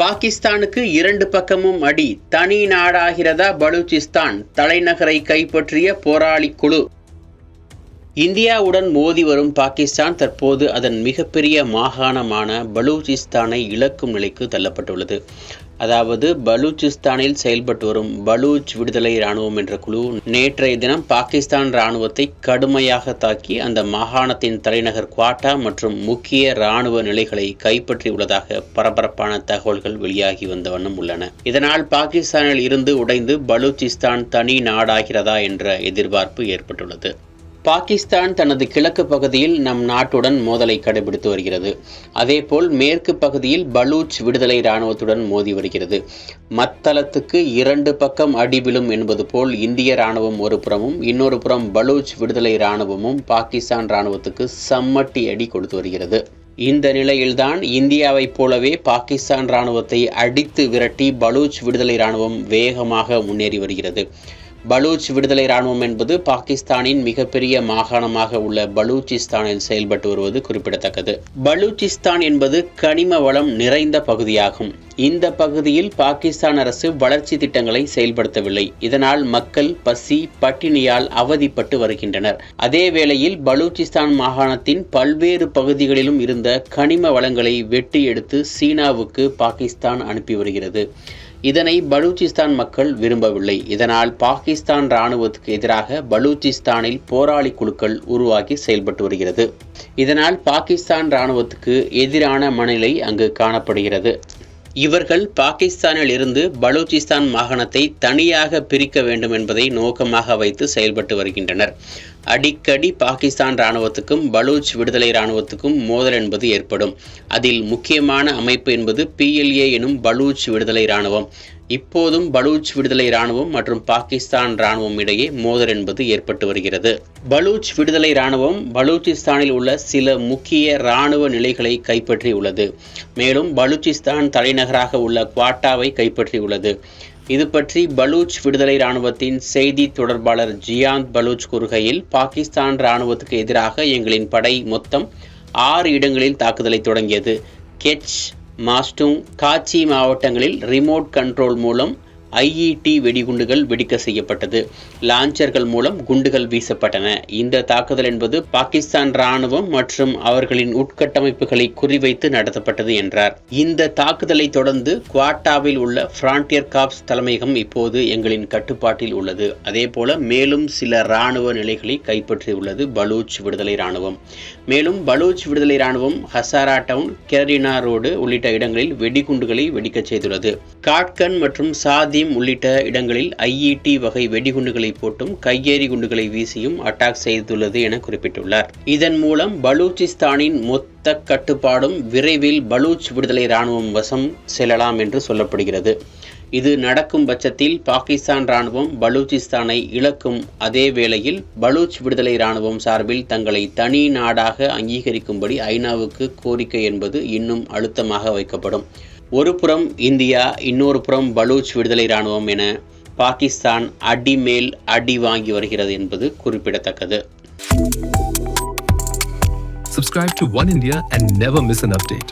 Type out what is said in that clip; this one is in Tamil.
பாகிஸ்தானுக்கு இரண்டு பக்கமும் அடி. தனி நாடாகிறதா பலூச்சிஸ்தான் தலைநகரை கைப்பற்றிய போராளி குழு. இந்தியாவுடன் மோதி வரும் பாகிஸ்தான் தற்போது அதன் மிகப்பெரிய மாகாணமான பலூச்சிஸ்தானை இழக்கும் நிலைக்கு தள்ளப்பட்டுள்ளது. அதாவது பலூச்சிஸ்தானில் செயல்பட்டு வரும் பலூச் விடுதலை இராணுவம் என்ற குழு நேற்றைய தினம் பாகிஸ்தான் இராணுவத்தை கடுமையாக தாக்கி அந்த மாகாணத்தின் தலைநகர் குவாட்டா மற்றும் முக்கிய இராணுவ நிலைகளை கைப்பற்றியுள்ளதாக பரபரப்பான தகவல்கள் வெளியாகி வந்த வண்ணம் உள்ளன. இதனால் பாகிஸ்தானில் இருந்து உடைந்து பலூச்சிஸ்தான் தனி நாடாகிறதா என்ற எதிர்பார்ப்பு ஏற்பட்டுள்ளது. பாகிஸ்தான் தனது கிழக்கு பகுதியில் நம் நாட்டுடன் மோதலை கடைபிடித்து வருகிறது. அதேபோல் மேற்கு பகுதியில் பலூச் விடுதலை இராணுவத்துடன் மோதி வருகிறது. மத்தளத்துக்கு இரண்டு பக்கம் அடிவிலும் என்பது போல் இந்திய இராணுவம் ஒரு புறமும் இன்னொரு புறம் பலூச் விடுதலை இராணுவமும் பாகிஸ்தான் இராணுவத்துக்கு சம்மட்டி அடி கொடுத்து வருகிறது. இந்த நிலையில்தான் இந்தியாவைப் போலவே பாகிஸ்தான் இராணுவத்தை அடித்து விரட்டி பலூச் விடுதலை இராணுவம் வேகமாக முன்னேறி வருகிறது. பலூச் விடுதலை இராணுவம் என்பது பாகிஸ்தானின் மிகப்பெரிய மாகாணமாக உள்ள பலூச்சிஸ்தானில் செயல்பட்டு வருவது குறிப்பிடத்தக்கது. பலூச்சிஸ்தான் என்பது கனிம வளம் நிறைந்த பகுதியாகும். இந்த பகுதியில் பாகிஸ்தான் அரசு வளர்ச்சி திட்டங்களை செயல்படுத்தவில்லை. இதனால் மக்கள் பசி பட்டினியால் அவதிப்பட்டு வருகின்றனர். அதே வேளையில் பலூச்சிஸ்தான் மாகாணத்தின் பல்வேறு பகுதிகளிலும் இருந்த கனிம வளங்களை வெட்டி எடுத்து சீனாவுக்கு பாகிஸ்தான் அனுப்பி வருகிறது. இதனை பலூச்சிஸ்தான் மக்கள் விரும்பவில்லை. இதனால் பாகிஸ்தான் இராணுவத்துக்கு எதிராக பலூச்சிஸ்தானில் போராளி குழுக்கள் உருவாகி செயல்பட்டு வருகிறது. இதனால் பாகிஸ்தான் இராணுவத்துக்கு எதிரான மனநிலை அங்கு காணப்படுகிறது. இவர்கள் பாகிஸ்தானில் இருந்து பலூச்சிஸ்தான் மாகாணத்தை தனியாக பிரிக்க வேண்டும் என்பதை நோக்கமாக வைத்து செயல்பட்டு வருகின்றனர். அடிக்கடி பாகிஸ்தான் இராணுவத்துக்கும் பலூச் விடுதலை இராணுவத்துக்கும் மோதல் என்பது ஏற்படும். அதில் முக்கியமான அமைப்பு என்பது பிஎல்ஏ எனும் பலூச் விடுதலை இராணுவம். இப்போதும் பலூச் விடுதலை இராணுவம் மற்றும் பாகிஸ்தான் இராணுவம் இடையே மோதல் என்பது ஏற்பட்டு வருகிறது. பலூச் விடுதலை இராணுவம் பலூச்சிஸ்தானில் உள்ள சில முக்கிய இராணுவ நிலைகளை கைப்பற்றியுள்ளது. மேலும் பலூச்சிஸ்தான் தலைநகராக உள்ள குவாட்டாவை கைப்பற்றியுள்ளது. இது பற்றி பலூச் விடுதலை இராணுவத்தின் செய்தி தொடர்பாளர் ஜியாந்த் பலூச் கூறுகையில் பாகிஸ்தான் இராணுவத்துக்கு எதிராக எங்களின் படை மொத்தம் ஆறு இடங்களில் தாக்குதலை தொடங்கியது. கெச் மாஸ்டும் காச்சி மாவட்டங்களில் ரிமோட் கண்ட்ரோல் மூலம் ஐஇடி வெடிகுண்டுகள் வெடிக்க செய்யப்பட்டது. லான்ச்சர்கள் மூலம் குண்டுகள் வீசப்பட்டன. இந்த தாக்குதல் என்பது பாகிஸ்தான் ராணுவம் மற்றும் அவர்களின் உட்கட்டமைப்புகளை குறிவைத்து நடத்தப்பட்டது என்றார். இந்த தாக்குதலை தொடர்ந்து குவாட்டாவில் உள்ள பிராண்டியர் காப்ஸ் தலைமையகம் இப்போது எங்களின் கட்டுப்பாட்டில் உள்ளது. அதே போல மேலும் சில இராணுவ நிலைகளை கைப்பற்றியுள்ளது பலூச் விடுதலை இராணுவம். மேலும் பலூச் விடுதலை இராணுவம் ஹசாரா டவுன் கெரினா ரோடு உள்ளிட்ட இடங்களில் வெடிகுண்டுகளை வெடிக்கச் செய்துள்ளது. காட்கன் மற்றும் சாதி சதீம் உள்ளிட்ட இடங்களில் ஐஇடி வகை வெடிகுண்டுகளை போட்டும் கையேறி குண்டுகளை வீசியும் அட்டாக் செய்துள்ளது என குறிப்பிட்டுள்ளார். இதன் மூலம் பலூச்சிஸ்தானின் மொத்த கட்டுப்பாடும் விரைவில் பலூச் விடுதலை இராணுவம் வசம் செல்லலாம் என்று சொல்லப்படுகிறது. இது நடக்கும் பட்சத்தில் பாகிஸ்தான் இராணுவம் பலூச்சிஸ்தானை இழக்கும் அதே வேளையில் பலூச் விடுதலை இராணுவம் சார்பில் தங்களை தனி நாடாக அங்கீகரிக்கும்படி ஐநாவுக்கு கோரிக்கை என்பது இன்னும் அழுத்தமாக வைக்கப்படும். ஒரு புறம் இந்தியா இன்னொரு புறம் பலூச் விடுதலை இராணுவம் என பாகிஸ்தான் அடி மேல் அடி வாங்கி வருகிறது என்பது குறிப்பிடத்தக்கது Subscribe to One India and never miss an update.